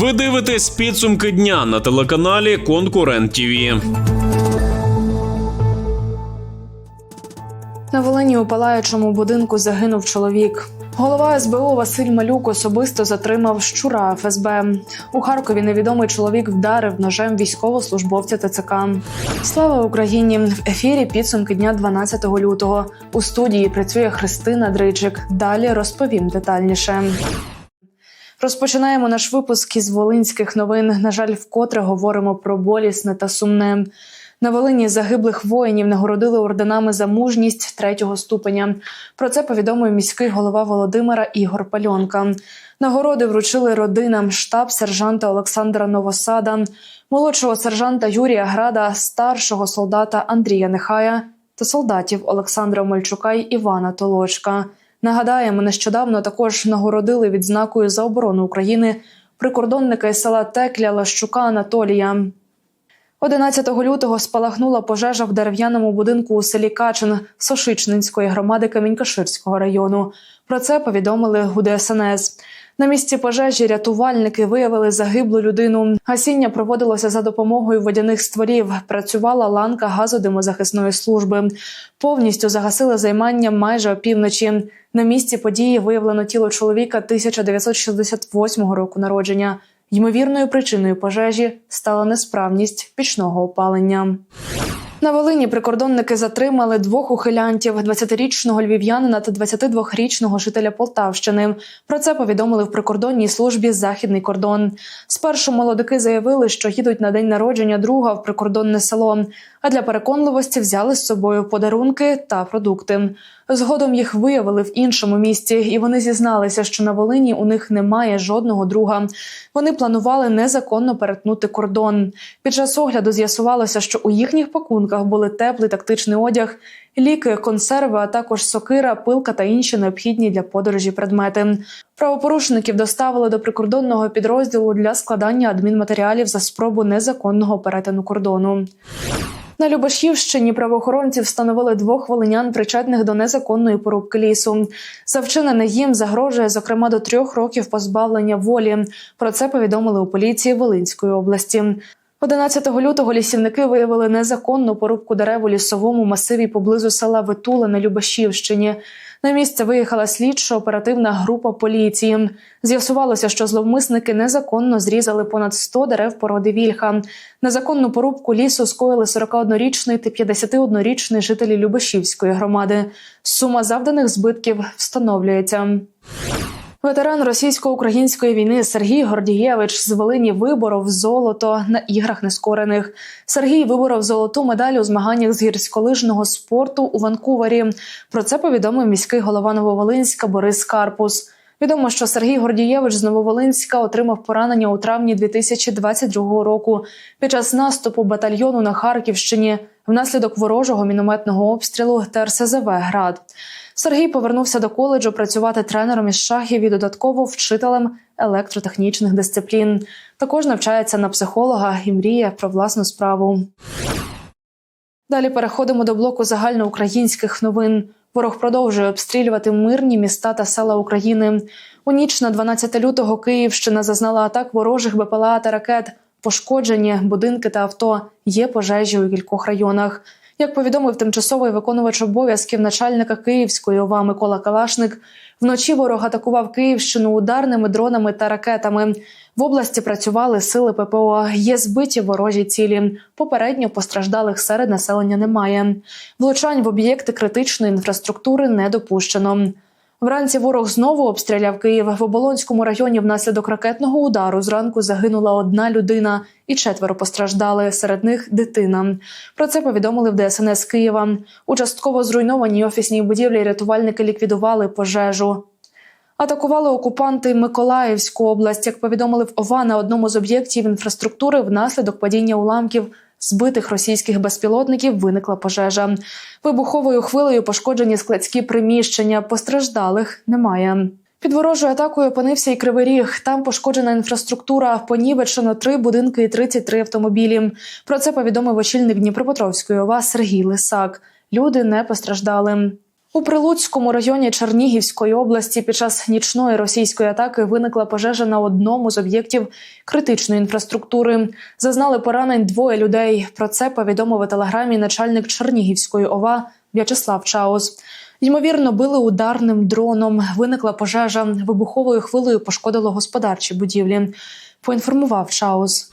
Ви дивитесь підсумки дня на телеканалі Конкурент ТІВІ. На Волині у палаючому будинку загинув чоловік. Голова СБУ Василь Малюк особисто затримав щура ФСБ. У Харкові невідомий чоловік вдарив ножем військовослужбовця ТЦК. Слава Україні! В ефірі підсумки дня 12 лютого. У студії працює Христина Дричик. Далі розповім детальніше. Розпочинаємо наш випуск із волинських новин. На жаль, вкотре говоримо про болісне та сумне. На Волині загиблих воїнів нагородили орденами за мужність третього ступеня. Про це повідомив міський голова Володимира Ігор Пальонка. Нагороди вручили родинам штаб сержанта Олександра Новосада, молодшого сержанта Юрія Града, старшого солдата Андрія Нехая та солдатів Олександра Мальчука й Івана Толочка. Нагадаємо, нещодавно також нагородили відзнакою за оборону України прикордонника із села Текля Лащука Анатолія. 11 лютого спалахнула пожежа в дерев'яному будинку у селі Качин Сошичнинської громади Камінькаширського району. Про це повідомили ГУДСНС. ДСНС. На місці пожежі рятувальники виявили загиблу людину. Гасіння проводилося за допомогою водяних стволів. Працювала ланка газодимозахисної служби. Повністю загасили займання майже опівночі. На місці події виявлено тіло чоловіка 1968 року народження. Ймовірною причиною пожежі стала несправність пічного опалення. На Волині прикордонники затримали двох ухилянтів: 20-річного львів'янина та 22-річного жителя Полтавщини. Про це повідомили в прикордонній службі Західний кордон. Спершу молодики заявили, що їдуть на день народження друга в прикордонне село. А для переконливості взяли з собою подарунки та продукти. Згодом їх виявили в іншому місті, і вони зізналися, що на Волині у них немає жодного друга. Вони планували незаконно перетнути кордон. Під час огляду з'ясувалося, що у їхніх пакунках були теплий тактичний одяг, ліки, консерви, а також сокира, пилка та інші необхідні для подорожі предмети. Правопорушників доставили до прикордонного підрозділу для складання адмінматеріалів за спробу незаконного перетину кордону. На Любашівщині правоохоронці встановили двох волинян, причетних до незаконної порубки лісу. За вчинене їм загрожує зокрема до трьох років позбавлення волі. Про це повідомили у поліції Волинської області. 11 лютого лісівники виявили незаконну порубку дерев у лісовому масиві поблизу села Ветуле на Любашівщині. На місце виїхала слідчо-оперативна група поліції. З'ясувалося, що зловмисники незаконно зрізали понад 100 дерев породи вільха. Незаконну порубку лісу скоїли 41-річний та 51-річний жителі Любашівської громади. Сума завданих збитків встановлюється. Ветеран російсько-української війни Сергій Гордієвич з Волині виборов золото на іграх нескорених. Сергій виборов золоту медаль у змаганнях з гірськолижного спорту у Ванкувері. Про це повідомив міський голова Нововолинська Борис Карпус. Відомо, що Сергій Гордієвич з Нововолинська отримав поранення у травні 2022 року під час наступу батальйону на Харківщині внаслідок ворожого мінометного обстрілу ТРСЗВ Град. Сергій повернувся до коледжу працювати тренером із шахів і додатково вчителем електротехнічних дисциплін. Також навчається на психолога і мріє про власну справу. Далі переходимо до блоку загальноукраїнських новин. Ворог продовжує обстрілювати мирні міста та села України. У ніч на 12 лютого Київщина зазнала атак ворожих БПЛА та ракет. Пошкоджені будинки та авто. Є пожежі у кількох районах. Як повідомив тимчасовий виконувач обов'язків начальника Київської ОВА Микола Калашник, вночі ворог атакував Київщину ударними дронами та ракетами. В області працювали сили ППО. Є збиті ворожі цілі. Попередньо постраждалих серед населення немає. Влучань в об'єкти критичної інфраструктури не допущено. Вранці ворог знову обстріляв Київ в Оболонському районі. Внаслідок ракетного удару зранку загинула одна людина і четверо постраждали. Серед них дитина. Про це повідомили в ДСНС Києва. У частково зруйнованій офісній будівлі рятувальники ліквідували пожежу. Атакували окупанти Миколаївську область. Як повідомили в ОВА на одному з об'єктів інфраструктури, внаслідок падіння уламків збитих російських безпілотників виникла пожежа. Вибуховою хвилею пошкоджені складські приміщення. Постраждалих немає. Під ворожою атакою опинився і Кривий Ріг. Там пошкоджена інфраструктура, понівечено три будинки і 33 автомобілі. Про це повідомив очільник Дніпропетровської ОВА Сергій Лисак. Люди не постраждали. У Прилуцькому районі Чернігівської області під час нічної російської атаки виникла пожежа на одному з об'єктів критичної інфраструктури. Зазнали поранень двоє людей. Про це повідомив у телеграмі начальник Чернігівської ОВА В'ячеслав Чаус. Ймовірно, били ударним дроном. Виникла пожежа. Вибуховою хвилею пошкодило господарчі будівлі. Поінформував Чаус.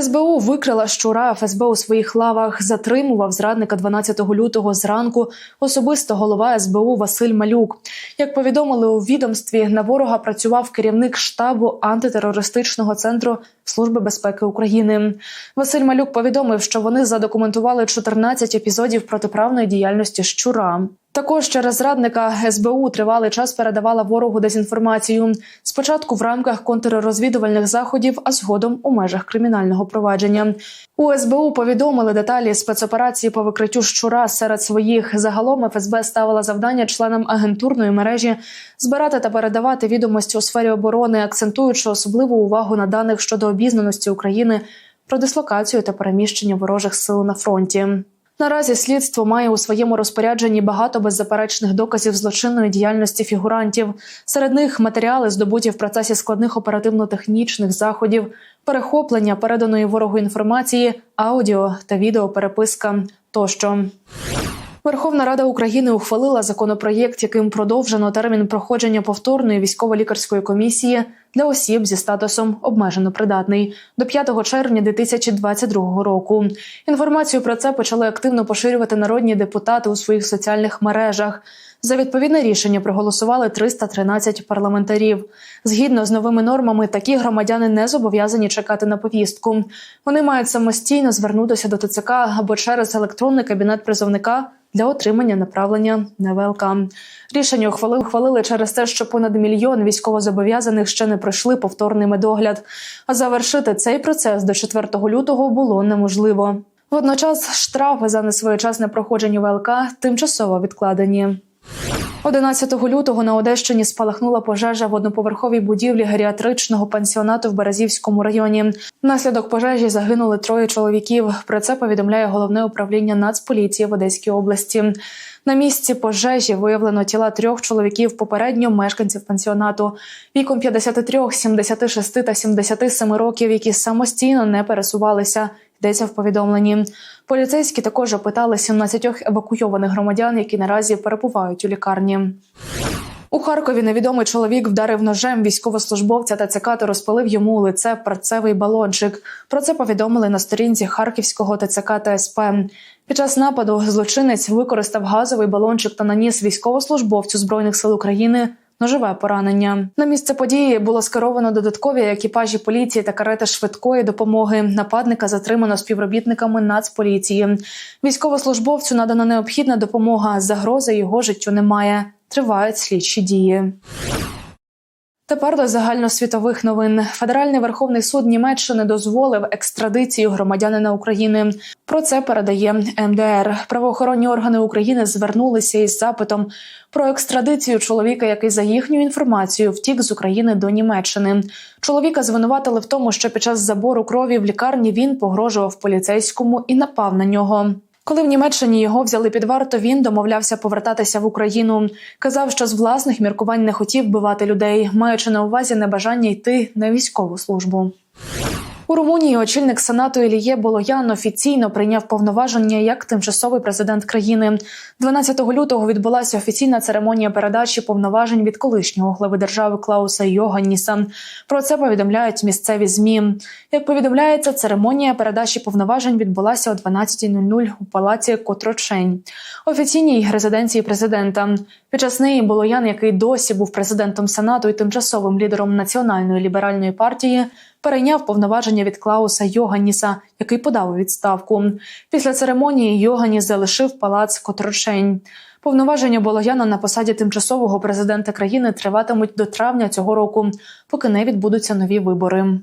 СБУ викрила щура ФСБ у своїх лавах. Затримував зрадника 12 лютого зранку. Особисто голова СБУ Василь Малюк. Як повідомили у відомстві, на ворога працював керівник штабу антитерористичного центру Служби безпеки України. Василь Малюк повідомив, що вони задокументували 14 епізодів протиправної діяльності щура. Також через зрадника СБУ тривалий час передавала ворогу дезінформацію. Спочатку в рамках контррозвідувальних заходів, а згодом у межах кримінального провадження. У СБУ повідомили деталі спецоперації по викриттю щура серед своїх. Загалом ФСБ ставила завдання членам агентурної мережі збирати та передавати відомості у сфері оборони, акцентуючи особливу увагу на даних щодо обізнаності України про дислокацію та переміщення ворожих сил на фронті. Наразі слідство має у своєму розпорядженні багато беззаперечних доказів злочинної діяльності фігурантів. Серед них матеріали здобуті в процесі складних оперативно-технічних заходів, перехоплення переданої ворогу інформації, аудіо та відеопереписка тощо. Верховна Рада України ухвалила законопроєкт, яким продовжено термін проходження повторної військово-лікарської комісії для осіб зі статусом обмежено придатний до 5 червня 2022 року. Інформацію про це почали активно поширювати народні депутати у своїх соціальних мережах. За відповідне рішення проголосували 313 парламентарів. Згідно з новими нормами, такі громадяни не зобов'язані чекати на повістку. Вони мають самостійно звернутися до ТЦК або через електронний кабінет призовника для отримання направлення на ВЛК. Рішення ухвалили, ухвалили через те, що понад мільйон військовозобов'язаних ще не пройшли повторний медогляд. А завершити цей процес до 4 лютого було неможливо. Водночас штрафи за несвоєчасне проходження ВЛК тимчасово відкладені. 11 лютого на Одещині спалахнула пожежа в одноповерховій будівлі геріатричного пансіонату в Березівському районі. Внаслідок пожежі загинули троє чоловіків. Про це повідомляє головне управління Нацполіції в Одеській області. На місці пожежі виявлено тіла трьох чоловіків, попередньо мешканців пансіонату віком 53, 76 та 77 років, які самостійно не пересувалися. Йдеться в повідомленні. Поліцейські також опитали 17 евакуйованих громадян, які наразі перебувають у лікарні. У Харкові невідомий чоловік вдарив ножем військовослужбовця ТЦК та розпалив йому у лице перцевий балончик. Про це повідомили на сторінці Харківського ТЦК та СП. Під час нападу злочинець використав газовий балончик та наніс військовослужбовцю збройних сил України ножове поранення. На місце події було скеровано додаткові екіпажі поліції та карети швидкої допомоги. Нападника затримано співробітниками Нацполіції. Військовослужбовцю надана необхідна допомога. Загрози його життю немає. Тривають слідчі дії. Тепер до загальносвітових новин. Федеральний верховний суд Німеччини дозволив екстрадицію громадянина України. Про це передає МДР. Правоохоронні органи України звернулися із запитом про екстрадицію чоловіка, який за їхньою інформацією втік з України до Німеччини. Чоловіка звинуватили в тому, що під час забору крові в лікарні він погрожував поліцейському і напав на нього. Коли в Німеччині його взяли під варто, він домовлявся повертатися в Україну. Казав, що з власних міркувань не хотів вбивати людей, маючи на увазі небажання йти на військову службу. У Румунії очільник сенату Іліє Болоян офіційно прийняв повноваження як тимчасовий президент країни. 12 лютого відбулася офіційна церемонія передачі повноважень від колишнього глави держави Клауса Йоганніса. Про це повідомляють місцеві змі. Як повідомляється, церемонія передачі повноважень відбулася о 12.00 у палаці Котрочень, офіційній резиденції президента. Під час неї Болоян, який досі був президентом сенату і тимчасовим лідером національної ліберальної партії, перейняв повноваження від Клауса Йоганіса, який подав відставку. Після церемонії Йоганіс залишив палац Котрочень. Повноваження Болояна на посаді тимчасового президента країни триватимуть до травня цього року, поки не відбудуться нові вибори.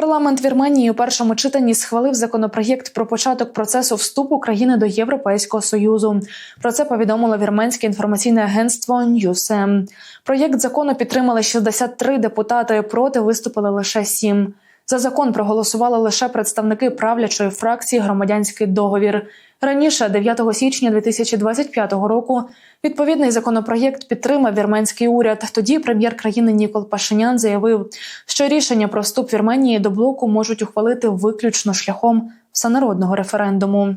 Парламент Вірменії у першому читанні схвалив законопроєкт про початок процесу вступу країни до Європейського союзу. Про це повідомило вірменське інформаційне агентство Ньюсем. Проєкт закону підтримали 63 депутати. Проти виступили лише 7. За закон проголосували лише представники правлячої фракції Громадянський договір. Раніше, 9 січня 2025 року, відповідний законопроєкт підтримав вірменський уряд. Тоді прем'єр країни Нікол Пашинян заявив, що рішення про вступ Вірменії до блоку можуть ухвалити виключно шляхом всенародного референдуму.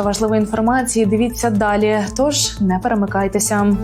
більше важливої інформації дивіться далі. Тож не перемикайтеся.